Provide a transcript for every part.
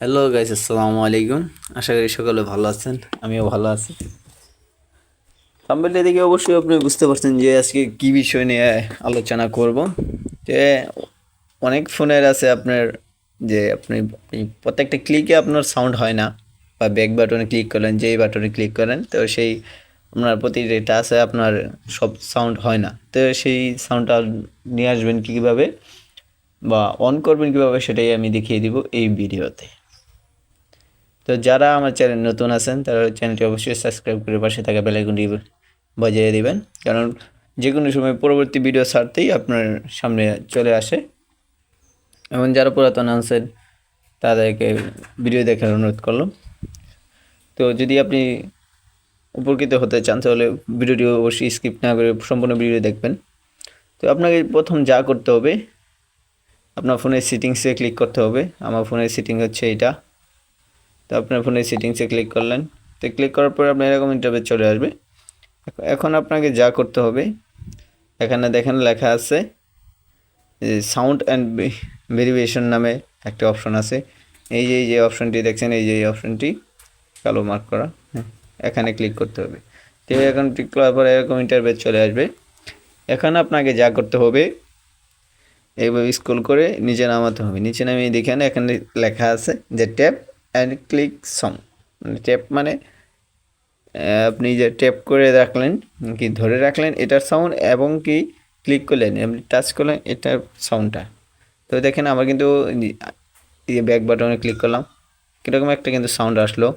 Hello guys আসসালামু আলাইকুম আশা করি সকলে ভালো আছেন, আমিও ভালো আছি। থাম্বেলটা দেখে অবশ্যই আপনি বুঝতে পারছেন যে আজকে কী বিষয় নিয়ে আলোচনা করব। যে অনেক ফোনের আছে আপনার, যে আপনি প্রত্যেকটা ক্লিকে আপনার সাউন্ড হয় না, বা ব্যাক বাটনে ক্লিক করেন, যেই বাটনে ক্লিক করেন, তো সেই আপনার প্রতিটি টাচে আপনার সব সাউন্ড হয় না। তো সেই সাউন্ডটা নিয়ে আসবেন কীভাবে, বা অন করবেন কীভাবে সেটাই আমি দেখিয়ে দিব এই ভিডিওতে। তো যারা আমার চ্যানেল নতুন আছেন, তারা চ্যানেলটি অবশ্যই সাবস্ক্রাইব করে পাশে থাকা বেলাইকনটি বাজিয়ে দিবেন। কারণ যে কোনো সময় পরবর্তী ভিডিও ছাড়তেই আপনার সামনে চলে আসে। এবং যারা পুরাতন আছেন, তাদেরকে ভিডিও দেখার অনুরোধ করলাম। তো যদি আপনি উপকৃত হতে চান, তাহলে ভিডিওটি অবশ্যই স্কিপ না করে সম্পূর্ণ ভিডিও দেখবেন। তো আপনাকে প্রথম যা করতে হবে, আপনার ফোনের সেটিংসে ক্লিক করতে হবে। আমার ফোনের সেটিং হচ্ছে এটা তো আপনার ফোনে সেটিংসে ক্লিক করলেন। তো ক্লিক করার পরে আপনার এরকম ইন্টারভেস চলে আসবে। এখন আপনাকে যা করতে হবে, এখানে দেখেন লেখা আছে সাউন্ড অ্যান্ড ভেরিয়েশন নামে একটা অপশন আছে। এই যে এই যে অপশনটি দেখছেন, এই যে, এই অপশনটি কালো মার্ক করা। হ্যাঁ এখানে ক্লিক করতে হবে। তো এখন ক্লিক করার পরে এরকম ইন্টারভেস চলে আসবে। এখন আপনাকে যা করতে হবে, এইভাবে স্ক্রল করে নিচে নামাতে হবে। নিচে নামিয়ে দেখেন, এখানে লেখা আছে যে ট্যাপ অ্যান্ড ক্লিক সং মানে ট্যাপ মানে আপনি যে ট্যাপ করে রাখলেন, কি ধরে রাখলেন, এটার সাউন্ড এবং কি ক্লিক করলেন, আপনি টাচ করলেন, এটার সাউন্ডটা তো দেখেন আমার কিন্তু এই ব্যাক বাটনে ক্লিক করলাম। কীরকম একটা কিন্তু সাউন্ড আসলো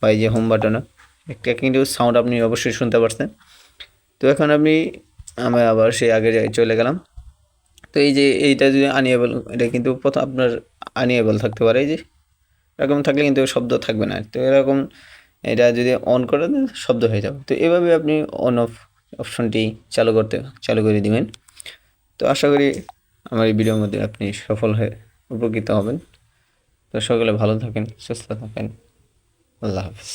বা এই যে হোম বাটনে একটা কিন্তু সাউন্ড আপনি অবশ্যই শুনতে পারছেন। তো এখন আপনি, আমি আবার সেই আগে চলে গেলাম। তো এই যে এইটা যদি আনিয়েবল এটা কিন্তু প্রথম আপনার আনিয়েবল থাকতে পারে, এই যে এরকম থাকলে কিন্তু শব্দ থাকবে না। তো এরকম এটা যদি অন করে দেন, শব্দ হয়ে যাবে। তো এভাবে আপনি অন অফ অপশনটি চালু করতে, চালু করে দিবেন। তো আশা করি আমার এই ভিডিওর মধ্যে আপনি সফল হয়ে উপকৃত হবেন। তো সকলে ভালো থাকেন, সুস্থ থাকেন। আল্লাহ হাফিজ।